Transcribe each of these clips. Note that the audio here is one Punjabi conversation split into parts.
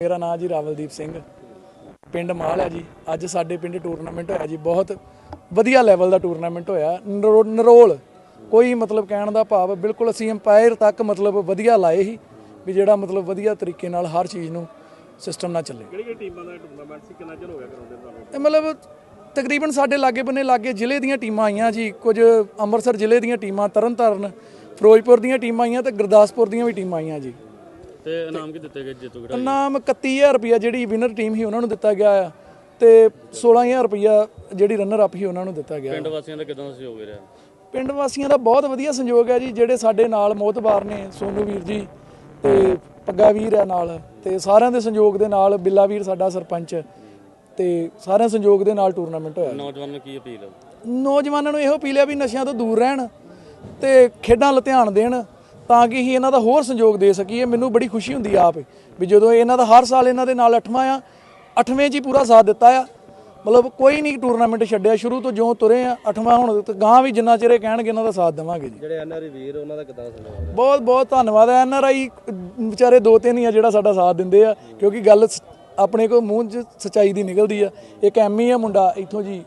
ਮੇਰਾ ਨਾਮ ਜੀ ਰਾਵਲਦੀਪ ਸਿੰਘ ਪਿੰਡ ਮਾਲ ਹੈ ਜੀ। ਅੱਜ ਸਾਡੇ ਪਿੰਡ ਟੂਰਨਾਮੈਂਟ ਹੋਇਆ ਜੀ ਬਹੁਤ ਵਧੀਆ ਲੈਵਲ ਦਾ ਟੂਰਨਾਮੈਂਟ ਹੋਇਆ। ਨਰੋ- ਨਰੋਲ ਕੋਈ ਮਤਲਬ ਕਹਿਣ ਦਾ ਭਾਵ ਬਿਲਕੁਲ ਅਸੀਂ ਅੰਪਾਇਰ ਤੱਕ ਮਤਲਬ ਵਧੀਆ ਲਾਏ ਸੀ ਵੀ ਜਿਹੜਾ ਮਤਲਬ ਵਧੀਆ ਤਰੀਕੇ ਨਾਲ ਹਰ ਚੀਜ਼ ਨੂੰ ਸਿਸਟਮ ਨਾਲ ਚੱਲੇ। ਕਿਹੜੀ ਕਿਹੜੀ ਟੀਮਾਂ ਦਾ ਟੂਰਨਾਮੈਂਟ ਸੀ? ਕਿੰਨਾ ਚਿਰ ਹੋ ਗਿਆ ਕਰਾਉਂਦੇ ਤੁਹਾਨੂੰ? ਇਹ ਮਤਲਬ ਤਕਰੀਬਨ ਸਾਡੇ ਲਾਗੇ ਬੰਨੇ ਲਾਗੇ ਜ਼ਿਲ੍ਹੇ ਦੀਆਂ ਟੀਮਾਂ ਆਈਆਂ ਜੀ ਕੁਝ ਅੰਮ੍ਰਿਤਸਰ ਜ਼ਿਲ੍ਹੇ ਦੀਆਂ ਟੀਮਾਂ ਤਰਨਤਾਰਨ ਫਿਰੋਜ਼ਪੁਰ ਦੀਆਂ ਟੀਮਾਂ ਆਈਆਂ ਤੇ ਗੁਰਦਾਸਪੁਰ ਦੀਆਂ ਵੀ ਟੀਮਾਂ ਆਈਆਂ ਜੀ। ਤੇ ਇਨਾਮ ਕੀ ਦਿੱਤੇ ਗਏ ਜੇਤੂ ਕਿਹੜਾ ਇਨਾਮ 31000 ਰੁਪਇਆ ਜਿਹੜੀ ਵਿਨਰ ਟੀਮ ਸੀ ਉਹਨਾਂ ਨੂੰ ਦਿੱਤਾ ਗਿਆ ਆ ਤੇ 16000 ਰੁਪਇਆ ਜਿਹੜੀ ਰਨਰ ਅਪ ਸੀ ਉਹਨਾਂ ਨੂੰ ਦਿੱਤਾ ਗਿਆ ਪਿੰਡ ਵਾਸੀਆਂ ਦਾ ਕਿਦਾਂ ਸਹਿਯੋਗ ਰਿਹਾ? ਪਿੰਡ ਵਾਸੀਆਂ ਦਾ ਬਹੁਤ ਵਧੀਆ ਸੰਯੋਗ ਹੈ ਜੀ ਜਿਹੜੇ ਸਾਡੇ ਨਾਲ ਮੋਹਤਬਾਰ ਨੇ ਸੋਨੂ ਵੀਰ ਜੀ ਤੇ ਪੱਗਾ ਵੀਰ ਹੈ ਨਾਲ ਤੇ ਸਾਰਿਆਂ ਦੇ ਸੰਯੋਗ ਦੇ ਨਾਲ ਬਿੱਲਾ ਵੀਰ ਸਾਡਾ ਸਰਪੰਚ ਤੇ ਸਾਰਿਆਂ ਸੰਯੋਗ ਦੇ ਨਾਲ ਟੂਰਨਾਮੈਂਟ ਹੋਇਆ ਨੌਜਵਾਨਾਂ ਨੂੰ ਕੀ ਅਪੀਲ ਹੈ ਨੌਜਵਾਨਾਂ ਨੂੰ ਇਹੋ ਅਪੀਲ ਹੈ ਵੀ ਨਸ਼ਿਆਂ ਤੋਂ ਦੂਰ ਰਹਿਣ ਤੇ ਖੇਡਾਂ ਵੱਲ ਧਿਆਨ ਦੇਣ ਤਾਂ ਕਿ ਅਸੀਂ ਇਹਨਾਂ ਦਾ ਹੋਰ ਸੰਯੋਗ ਦੇ ਸਕੀਏ। ਮੈਨੂੰ ਬੜੀ ਖੁਸ਼ੀ ਹੁੰਦੀ ਆ ਆਪ। ਵੀ ਜਦੋਂ ਇਹਨਾਂ ਦਾ ਹਰ ਸਾਲ ਇਹਨਾਂ ਦੇ ਨਾਲ ਅੱਠਵਾਂ ਆ ਅੱਠਵੇਂ 'ਚ ਹੀ ਪੂਰਾ ਸਾਥ ਦਿੱਤਾ ਆ। ਮਤਲਬ ਕੋਈ ਨਹੀਂ ਟੂਰਨਾਮੈਂਟ ਛੱਡਿਆ। ਸ਼ੁਰੂ ਤੋਂ ਜਿਉਂ ਤੁਰੇ ਆ ਅੱਠਵਾਂ ਹੁਣ ਤੇ ਗਾਂ ਵੀ ਜਿੰਨਾ ਚਿਰ ਕਹਿਣਗੇ ਇਹਨਾਂ ਦਾ ਸਾਥ ਦੇਵਾਂਗੇ ਜੀ। ਜਿਹੜੇ ਐਨਆਰਈ ਵੀਰ ਉਹਨਾਂ ਦਾ ਕਿਦਾਂ ਸਹਿਯੋਗ ਬਹੁਤ ਬਹੁਤ ਧੰਨਵਾਦ ਹੈ ਐਨਆਰਆਈ ਵਿਚਾਰੇ ਦੋ ਤਿੰਨ ਹੀ ਆ ਜਿਹੜਾ ਸਾਡਾ ਸਾਥ ਦਿੰਦੇ ਆ। ਕਿਉਂਕਿ ਗੱਲ ਆਪਣੇ ਕੋ ਮੂੰਹ 'ਚ ਸਚਾਈ ਦੀ ਨਿਕਲਦੀ ਆ। ਇੱਕ ਐਮੀ ਆ ਮੁੰਡਾ ਇੱਥੋਂ ਜੀ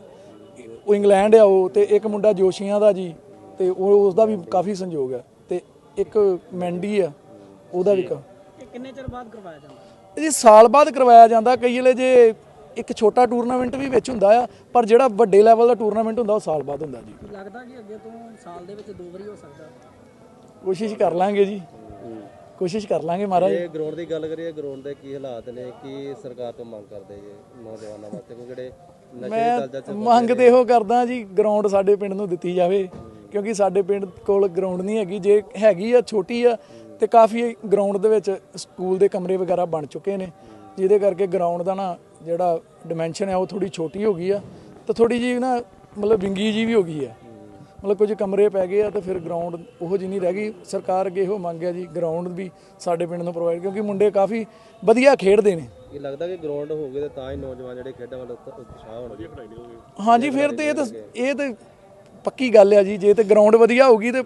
ਉਹ ਇੰਗਲੈਂਡ ਆ ਉਹ ਤੇ ਇੱਕ ਮੁੰਡਾ ਜੋਸ਼ੀਆਂ ਦਾ ਜੀ ਤੇ ਉਹ ਉਸ ਦਾ ਵੀ ਕਾਫੀ ਸੰਯੋਗ ਹੈ ਤੇ ਇੱਕ ਮੈਂਡੀ ਆ ਉਹਦਾ ਵੀ ਕਾ ਕਿੰਨੇ ਚਿਰ ਬਾਅਦ ਕਰਵਾਇਆ ਜਾਂਦਾ? ਜੀ ਸਾਲ ਬਾਅਦ ਕਰਵਾਇਆ ਜਾਂਦਾ ਕਈ ਵੇਲੇ ਜੇ ਇੱਕ ਛੋਟਾ ਟੂਰਨਾਮੈਂਟ ਵੀ ਵਿੱਚ ਹੁੰਦਾ ਆ ਪਰ ਜਿਹੜਾ ਵੱਡੇ ਲੈਵਲ ਦਾ ਟੂਰਨਾਮੈਂਟ ਹੁੰਦਾ ਉਹ ਸਾਲ ਬਾਅਦ ਹੁੰਦਾ ਜੀ। ਲੱਗਦਾ ਕਿ ਅੱਗੇ ਤੋਂ ਸਾਲ ਦੇ ਵਿੱਚ ਦੋ ਵਾਰੀ ਹੋ ਸਕਦਾ? ਕੋਸ਼ਿਸ਼ ਕਰ ਲਾਂਗੇ ਜੀ। ਕੋਸ਼ਿਸ਼ ਕਰ ਲਾਂਗੇ ਮਹਾਰਾਜ। ਇਹ ਗਰਾਊਂਡ ਦੀ ਗੱਲ ਕਰੀਏ ਗਰਾਊਂਡ ਦੇ ਕੀ ਹਾਲਾਤ ਨੇ? ਕੀ ਸਰਕਾਰ ਤੋਂ ਮੰਗ ਕਰਦੇ ਜੀ ਨੌਜਵਾਨਾਂ ਵਾਸਤੇ? ਕੋਈ ਜਿਹੜੇ ਨਸ਼ੇ ਦੀ ਦਲਦਲ ਚ ਮੈਂ ਮੰਗ ਤੇ ਇਹੋ ਕਰਦਾ ਜੀ ਗਰਾਊਂਡ ਸਾਡੇ ਪਿੰਡ ਨੂੰ ਦਿੱਤੀ ਜਾਵੇ। ਕਿਉਂਕਿ ਸਾਡੇ ਪਿੰਡ ਕੋਲ ਗਰਾਊਂਡ ਨਹੀਂ ਹੈਗੀ ਜੇ ਹੈਗੀ ਆ ਛੋਟੀ ਆ ਤੇ ਕਾਫੀ ਗਰਾਊਂਡ ਦੇ ਵਿੱਚ ਸਕੂਲ ਦੇ ਕਮਰੇ ਵਗੈਰਾ ਬਣ ਚੁੱਕੇ ਨੇ। ਜਿਹਦੇ ਕਰਕੇ ਗਰਾਊਂਡ ਦਾ ਨਾ ਜਿਹੜਾ ਡਿਮੈਂਸ਼ਨ ਹੈ ਉਹ ਥੋੜੀ ਛੋਟੀ ਹੋ ਗਈ ਆ ਤੇ ਥੋੜੀ ਜੀ ਨਾ ਮਤਲਬ ਵਿੰਗੀ ਜੀ ਵੀ ਹੋ ਗਈ ਆ। ਮਤਲਬ ਕੁਝ ਕਮਰੇ ਪੈ ਗਏ ਆ ਤੇ ਫਿਰ ਗਰਾਊਂਡ ਉਹੋ ਜਿਹੀ ਨਹੀਂ ਰਹਿ ਗਈ। ਸਰਕਾਰ ਅੱਗੇ ਇਹੋ ਮੰਗਿਆ ਜੀ ਗਰਾਊਂਡ ਵੀ ਸਾਡੇ ਪਿੰਡ ਨੂੰ ਪ੍ਰੋਵਾਈਡ ਕਿਉਂਕਿ ਮੁੰਡੇ ਕਾਫੀ ਵਧੀਆ ਖੇਡਦੇ ਨੇ। ਇਹ ਲੱਗਦਾ ਕਿ ਗਰਾਊਂਡ ਹੋਵੇ ਤੇ ਤਾਂ ਹੀ ਨੌਜਵਾਨ ਜਿਹੜੇ ਖੇਡਾਂ ਵੱਲ ਉਤ- ਉਤਸ਼ਾਹ ਹੋਣਗੇ। ਹਾਂਜੀ ਫਿਰ ਤੇ ਇਹ ਤਾਂ ਇਹ ਤੇ ਪੱਕੀ ਗੱਲ ਆ ਜੀ, ਜੇ ਤੇ ਗਰਾਊਂਡ ਵਧੀਆ ਹੋਊਗੀ ਤੇ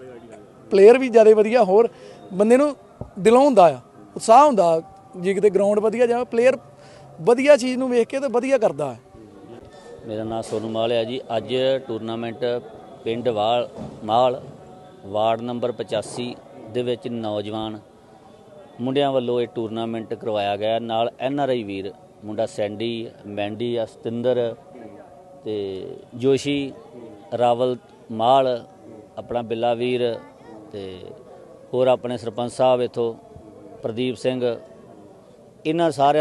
ਪਲੇਅਰ ਵੀ ਜ਼ਿਆਦਾ ਵਧੀਆ, ਹੋਰ ਬੰਦੇ ਨੂੰ ਦਿਲੋਂ ਹੁੰਦਾ ਆ, ਉਤਸ਼ਾਹ ਹੁੰਦਾ ਜੇ ਕਿਤੇ ਗਰਾਊਂਡ ਵਧੀਆ ਜਾਵੇ ਪਲੇਅਰ ਵਧੀਆ ਚੀਜ਼ ਨੂੰ ਵੇਖ ਕੇ ਤੇ ਵਧੀਆ ਕਰਦਾ ਹੈ ਮੇਰਾ ਨਾਮ ਸੋਨੂ ਮਾਲ ਹੈ ਜੀ। ਅੱਜ ਟੂਰਨਾਮੈਂਟ ਪਿੰਡ ਵਾਲ ਮਾਲ, ਵਾਰਡ ਨੰਬਰ 85 ਦੇ ਵਿੱਚ ਨੌਜਵਾਨ ਮੁੰਡਿਆਂ ਵੱਲੋਂ ਇਹ ਟੂਰਨਾਮੈਂਟ ਕਰਵਾਇਆ ਗਿਆ। ਨਾਲ ਐਨ ਆਰ ਆਈ ਵੀਰ, ਮੁੰਡਾ ਸੈਂਡੀ ਮੈਂਡੀ ਅਸਤਿੰਦਰ ਸਤਿੰਦਰ ਤੇ ਜੋਸ਼ੀ ਰਾਵਲ ਮਾਲ ਆਪਣਾ ਬਿੱਲਾ ਵੀਰ ਤੇ ਹੋਰ ਆਪਣੇ ਸਰਪੰਚ ਸਾਹਿਬ ਇਥੋਂ ਪ੍ਰਦੀਪ ਸਿੰਘ ਇਹਨਾਂ ਸਾਰਿਆਂ